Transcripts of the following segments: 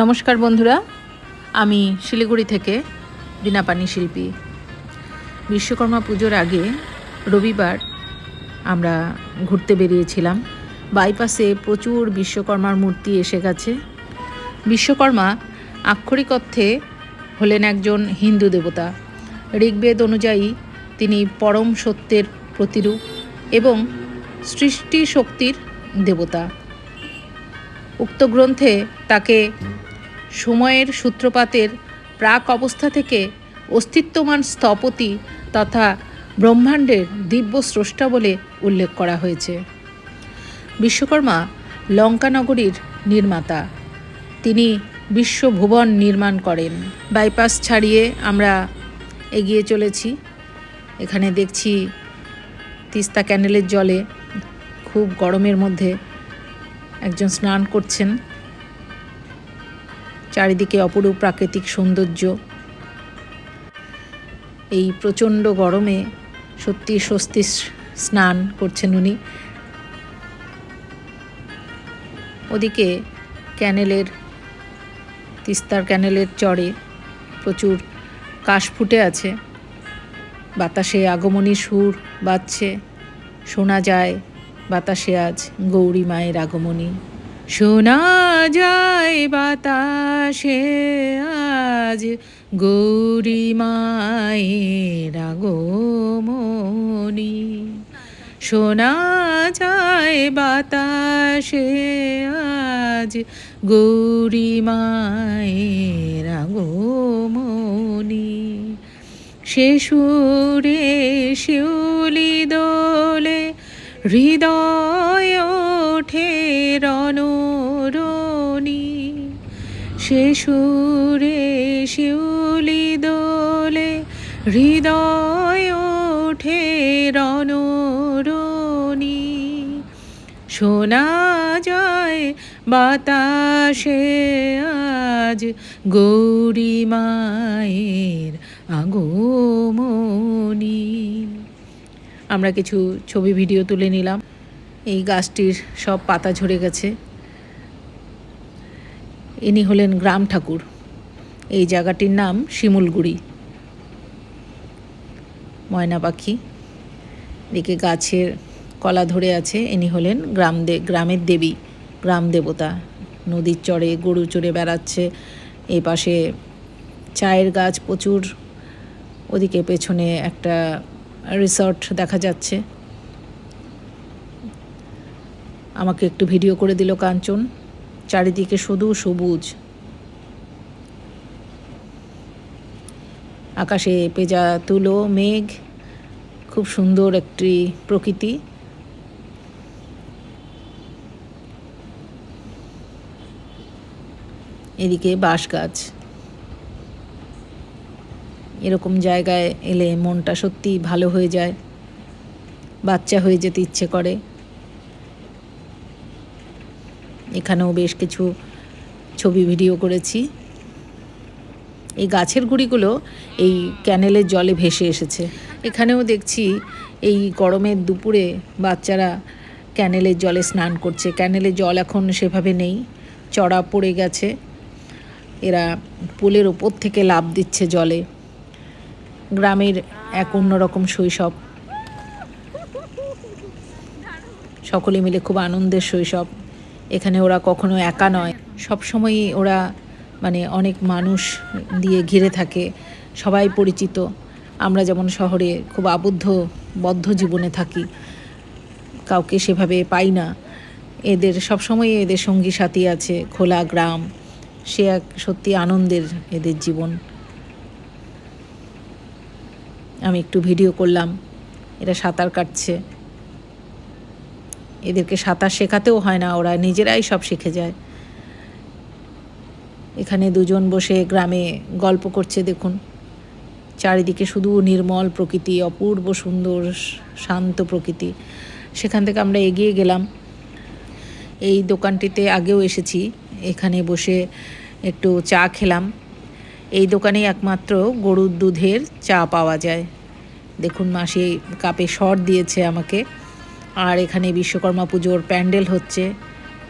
নমস্কার বন্ধুরা, আমি শিলিগুড়ি থেকে বিনাপানি শিল্পী। বিশ্বকর্মা পুজোর আগে রবিবার আমরা ঘুরতে বেরিয়েছিলাম। বাইপাসে প্রচুর বিশ্বকর্মার মূর্তি এসে গেছে। বিশ্বকর্মা আক্ষরিক অর্থে হলেন একজন হিন্দু দেবতা। ঋগ্বেদ অনুযায়ী তিনি পরম সত্যের প্রতিরূপ এবং সৃষ্টি শক্তির দেবতা। উক্ত গ্রন্থে তাকে সময়ের সূত্রপাতের প্রাক অবস্থা থেকে অস্তিত্বমান স্থপতি তথা ব্রহ্মাণ্ডের দিব্য স্রষ্টা বলে উল্লেখ করা হয়েছে। বিশ্বকর্মা লঙ্কানগরীর নির্মাতা। তিনি বিশ্বভুবন নির্মাণ করেন। বাইপাস ছাড়িয়ে আমরা এগিয়ে চলেছি। এখানে দেখছি তিস্তা ক্যানেলের জলে খুব গরমের মধ্যে একজন স্নান করছেন। চারিদিকে অপরূপ প্রাকৃতিক সৌন্দর্য। এই প্রচণ্ড গরমে সত্যি স্বস্তি স্নান করছেন উনি। ওদিকে ক্যানেলের, তিস্তার ক্যানেলের চরে প্রচুর কাশ ফুটে আছে। বাতাসে আগমনী সুর বাজছে। শোনা যায় বাতাসে আজ গৌরী মায়ের আগমনী। শোনা যায় বাতাসে আজ গৌরী মায়ের আগমনী। শোনা যায় বাতাসে আজ গৌরী মায়ের আগমনী। সুরে শিউলি দোলে হৃদয় ওঠে রণরণী। সে সুরে শিউলি দোলে, হৃদয় ওঠে রণরণী। শোনা যায় বাতাসে, আজ গৌরী মায়ের আগমনী। আমরা কিছু ছবি, ভিডিও তুলে নিলাম। এই গাছটির সব পাতা ঝরে গেছে। ইনি হলেন গ্রাম ঠাকুর। এই জায়গাটির নাম শিমুলগুড়ি। ময়না পাখি। এদিকে গাছের কলা ধরে আছে। ইনি হলেন গ্রাম দে গ্রামের দেবী, গ্রাম দেবতা। নদীর চড়ে গরু চড়ে বেড়াচ্ছে। এই পাশে চায়ের গাছ প্রচুর। ওদিকে পেছনে একটা রিসর্ট দেখা যাচ্ছে। আমাকে একটু ভিডিও করে দিল কাঞ্চন। চারিদিকে শুধু সবুজ। আকাশে পেজা তুলো, মেঘ, খুব সুন্দর একটি প্রকৃতি। এদিকে বাঁশ গাছ। এরকম জায়গায় এলে মনটা সত্যি ভালো হয়ে যায়। বাচ্চা হয়ে যেতে ইচ্ছে করে। এখানেও বেশ কিছু ছবি, ভিডিও করেছি। এই গাছের গুঁড়িগুলো এই ক্যানেলের জলে ভেসে এসেছে। এখানেও দেখছি এই গরমের দুপুরে বাচ্চারা ক্যানেলের জলে স্নান করছে। ক্যানেলের জল এখন সেভাবে নেই, চড়া পড়ে গেছে। এরা পুলের ওপর থেকে লাভ দিচ্ছে জলে। গ্রামের এক অন্যরকম শৈশব। সকলে মিলে খুব আনন্দের শৈশব। এখানে ওরা কখনো একা নয়। সব সবসময়ই ওরা মানে অনেক মানুষ দিয়ে ঘিরে থাকে, সবাই পরিচিত। আমরা যেমন শহরে খুব আবদ্ধ, বদ্ধ জীবনে থাকি, কাউকে সেভাবে পাই না। এদের সব সবসময় এদের সঙ্গী সাথী আছে, খোলা গ্রাম, সে এক সত্যি আনন্দের এদের জীবন। আমি একটু ভিডিও করলাম, এরা সাঁতার কাটছে। এদেরকে সাঁতার শেখাতেও হয় না, ওরা নিজেরাই সব শিখে যায়। এখানে দুজন বসে গ্রামে গল্প করছে, দেখুন। চারিদিকে শুধু নির্মল প্রকৃতি, অপূর্ব সুন্দর, শান্ত প্রকৃতি। সেখান থেকে আমরা এগিয়ে গেলাম। এই দোকানটিতে আগেও এসেছি। এখানে বসে একটু চা খেলাম। এই দোকানে একমাত্র গরুর দুধের চা পাওয়া যায়। দেখুন মাসি কাপে শর্ট দিয়েছে আমাকে। আর এখানে বিশ্বকর্মা পুজোর প্যান্ডেল হচ্ছে।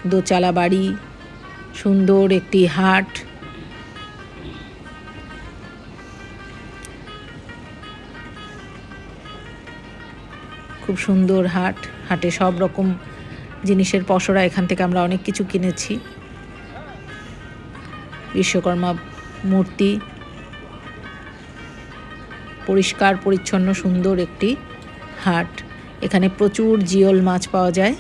দোচালা বাড়ি, সুন্দর একটি হাট। খুব সুন্দর হাট। হাটে সব রকম জিনিসের পসরা এখান থেকে আমরা অনেক কিছু কিনেছি। বিশ্বকর্মা মূর্তি। পরিষ্কার, পরিচ্ছন্ন, সুন্দর একটি হাট। এখানে প্রচুর জিওল মাছ পাওয়া যায়।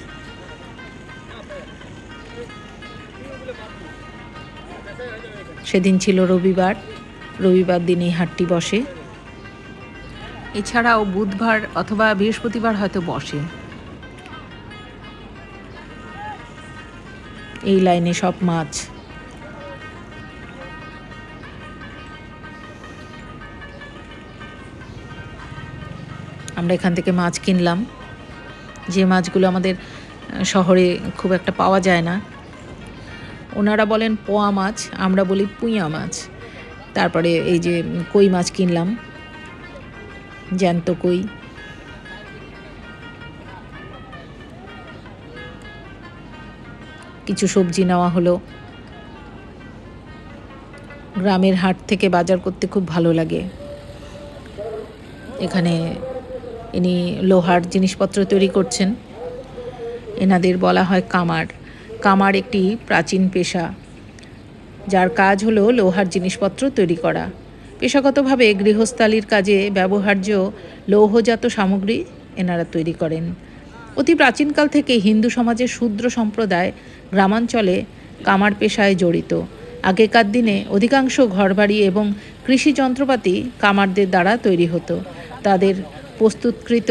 সেদিন ছিল রবিবার রবিবার দিন এই হাটটি বসে। এছাড়াও বুধবার অথবা বৃহস্পতিবার হয়তো বসে। এই লাইনে সব মাছ। আমরা এখান থেকে মাছ কিনলাম। যে মাছগুলো আমাদের শহরে খুব একটা পাওয়া যায় না। ওনারা বলেন পোয়া মাছ, আমরা বলি পুঁইয়া মাছ। তারপরে এই যে কই মাছ কিনলাম, জ্যান্ত কই। কিছু সবজি নেওয়া হলো। গ্রামের হাট থেকে বাজার করতে খুব ভালো লাগে। এখানে ইনি লোহার জিনিসপত্র তৈরি করছেন। এনাদের বলা হয় কামার। কামার একটি প্রাচীন পেশা, যার কাজ হলো লোহার জিনিসপত্র তৈরি করা। পেশাগতভাবে গৃহস্থালির কাজে ব্যবহার্য লৌহজাত সামগ্রী এনারা তৈরি করেন। অতি প্রাচীনকাল থেকে হিন্দু সমাজের শূদ্র সম্প্রদায় গ্রামাঞ্চলে কামার পেশায় জড়িত। আগেকার দিনে অধিকাংশ ঘরবাড়ি এবং কৃষি যন্ত্রপাতি কামারদের দ্বারা তৈরি হতো। তাদের প্রস্তুতকৃত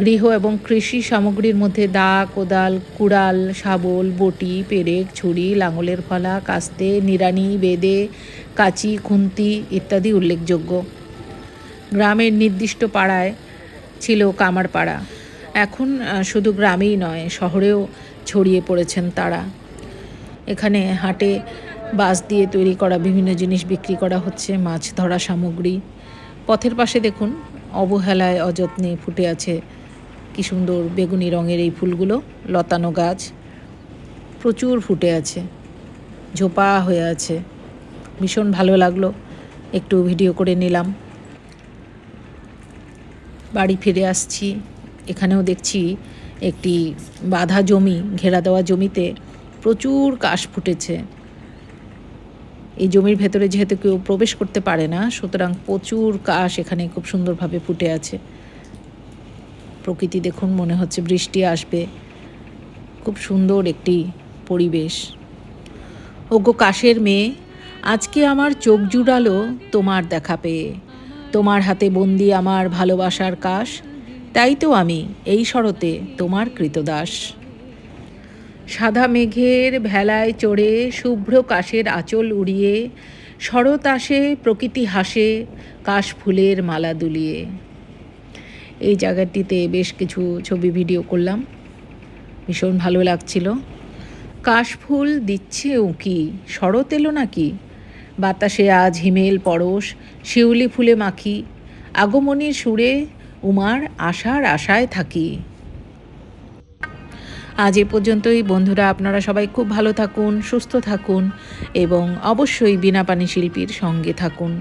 গৃহ এবং কৃষি সামগ্রীর মধ্যে দা কোদাল, কুড়াল, শাবল, বটি, পেরেক, ছুরি, লাঙলের ফলা, কাস্তে, নিড়ানি, বেদে, কাঁচি, খুন্তি ইত্যাদি উল্লেখযোগ্য। গ্রামের নির্দিষ্ট পাড়ায় ছিল কামার পাড়া এখন শুধু গ্রামেই নয়, শহরেও ছড়িয়ে পড়েছেন তারা। এখানে হাটে বাঁশ দিয়ে তৈরি করা বিভিন্ন জিনিস বিক্রি করা হচ্ছে, মাছ ধরা সামগ্রী। পথের পাশে দেখুন অবহেলায় অযত্নে ফুটে আছে কি সুন্দর বেগুনি রঙের এই ফুলগুলো, লতানো গাছ। প্রচুর ফুটে আছে, ঝোপা হয়ে আছে। ভীষণ ভালো লাগল, একটু ভিডিও করে নিলাম। বাড়ি ফিরে আসছি, এখানেও দেখছি একটি বাঁধা জমি, ঘেরা দেওয়া জমিতে প্রচুর কাশ ফুটেছে। এই জমির ভেতরে যেহেতু কেউ প্রবেশ করতে পারে না, সুতরাং প্রচুর কাশ এখানে খুব সুন্দরভাবে ফুটে আছে। প্রকৃতি দেখুন, মনে হচ্ছে বৃষ্টি আসবে। খুব সুন্দর একটি পরিবেশ। ওগো কাশের মেয়ে, আজকে আমার চোখ জুড়ালো তোমার দেখা পেয়ে। তোমার হাতে বন্দি আমার ভালোবাসার কাশ, তাই তো আমি এই শরতে তোমার কৃতদাস। সাদা মেঘের ভেলায় চড়ে শুভ্র কাশের আঁচল উড়িয়ে, শরৎ আসে, প্রকৃতি হাসে, কাশ ফুলের মালা দুলিয়ে। এই জায়গাটিতে বেশ কিছু ছবি ভিডিও করলাম। ভীষণ ভালো লাগছিল। কাশফুল দিচ্ছে উঁকি, শরৎ এলো নাকি? বাতাসে আজ হিমেল পরশ, শিউলি ফুলে মাখি, আগমনীর সুরে উমার আশার আশায় থাকি। আজ এ পর্যন্তই। বন্ধুরা, আপনারা সবাই খুব ভালো থাকুন, সুস্থ থাকুন এবং অবশ্যই বিনা পানি শিল্পীর সঙ্গে থাকুন।